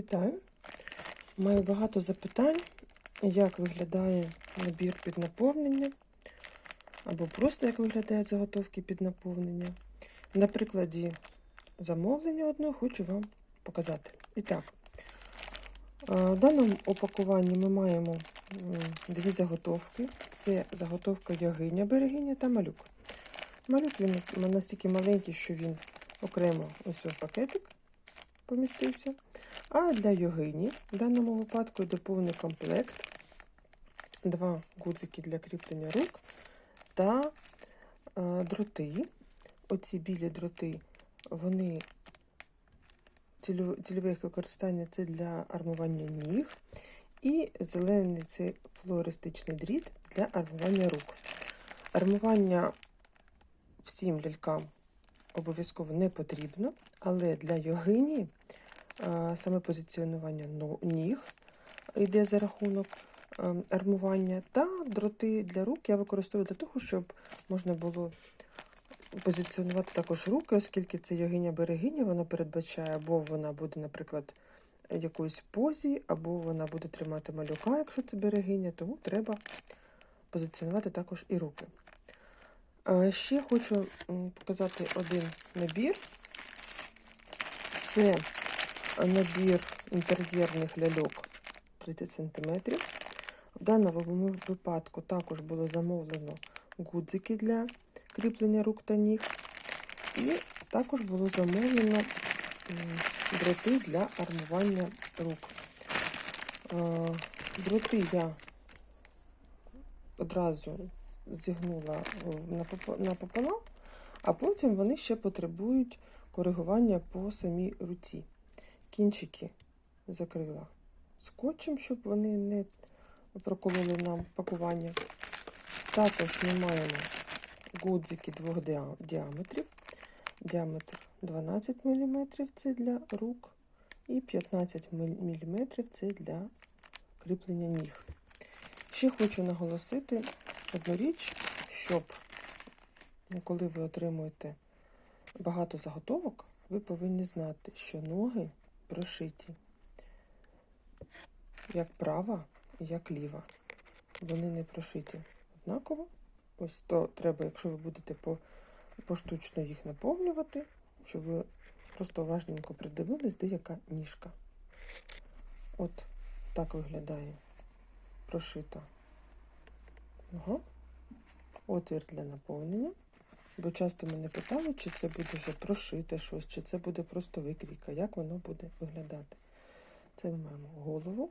Вітаю! Маю багато запитань, як виглядає набір під наповнення, або просто як виглядають заготовки під наповнення. На прикладі замовлення одного хочу вам показати. І так, е, в даному опакуванні ми маємо дві заготовки. Це заготовка ягиня, берегиня та малюк. Малюк він настільки маленький, що він окремо ось в пакетик помістився. А для йогині в даному випадку йде повний комплект, два гудзики для кріплення рук та е, дроти. Оці білі дроти, вони цільове використання це для армування ніг. І зелений це флористичний дріт для армування рук. Армування всім лялькам обов'язково не потрібно, але для йогині саме позиціонування ніг йде за рахунок армування, та дроти для рук я використовую для того, щоб можна було позиціонувати також руки, оскільки це йогиня берегиня, вона передбачає, або вона буде, наприклад, в якоїсь позі, або вона буде тримати малюка, якщо це берегиня, тому треба позиціонувати також і руки. Ще хочу показати один набір. Це набір інтер'єрних ляльок 30 см. В даному випадку також було замовлено гудзики для кріплення рук та ніг. І також було замовлено дроти для армування рук. Е, Дроти я одразу зігнула напополам, а потім вони ще потребують коригування по самій руці. Кінчики закрила скотчем, щоб вони не прокололи нам пакування. Також ми маємо гудзики двох діаметрів. Діаметр 12 мм це для рук, і 15 мм це для кріплення ніг. Ще хочу наголосити одну річ, щоб ну, коли ви отримуєте багато заготовок, ви повинні знати, що ноги прошиті як права, як ліва. Вони не прошиті однаково. Ось то треба, якщо ви будете по, поштучно їх наповнювати, щоб ви просто уважненько придивились, де яка ніжка. От так виглядає прошита нога. Отвір для наповнення. Бо часто мене питали, чи це буде вже прошите щось, чи це буде просто викрійка, як воно буде виглядати. Це ми маємо голову.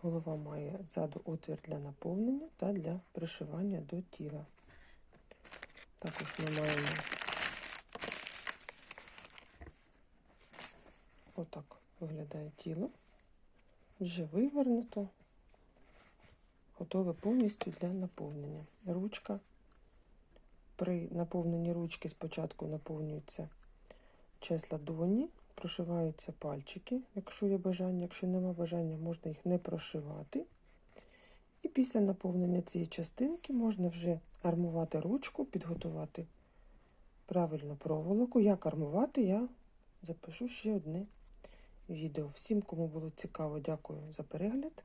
Голова має ззаду отвір для наповнення та для пришивання до тіла. Також ми маємо отак виглядає тіло. Вже вивернуто, готове повністю для наповнення. Ручка. При наповненні ручки спочатку наповнюється часть ладоні, прошиваються пальчики, якщо є бажання, якщо нема бажання, можна їх не прошивати. І після наповнення цієї частинки можна вже армувати ручку, підготувати правильно проволоку. Як армувати, я запишу ще одне відео. Всім, кому було цікаво, дякую за перегляд.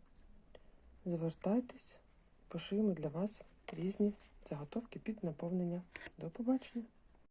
Звертайтесь, пошиємо для вас різні заготовки під наповнення. До побачення!